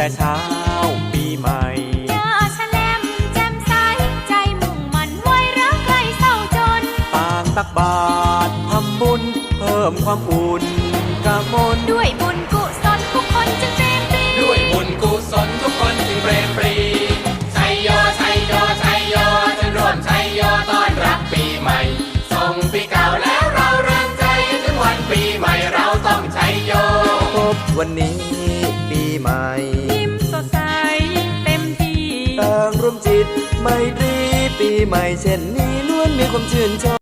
แต่เช้าปีใหม่ เจอฉลมแจ่มใสใจมุ่งมั่นไว้รักใครเศร้าจน ต่างตักบาตรทำบุญ เพิ่มความอุ่นกระมนด้วยบุญกุศลทุกคนจึงเต็มปรีด้วยบุญกุศลทุกคนจึงเปรมปรีชัยโยชัยโยชัยโยจะร่วมชัยโยต้อนรับปีใหม่ ส่งปีเก่าแล้วเราเริ่มใจถึงวันปีใหม่เราต้องชัยโย พบวันนี้ปีใหม่ จิต ไมตรีปีใหม่เช่นนี้ล้วนมีความชื่นช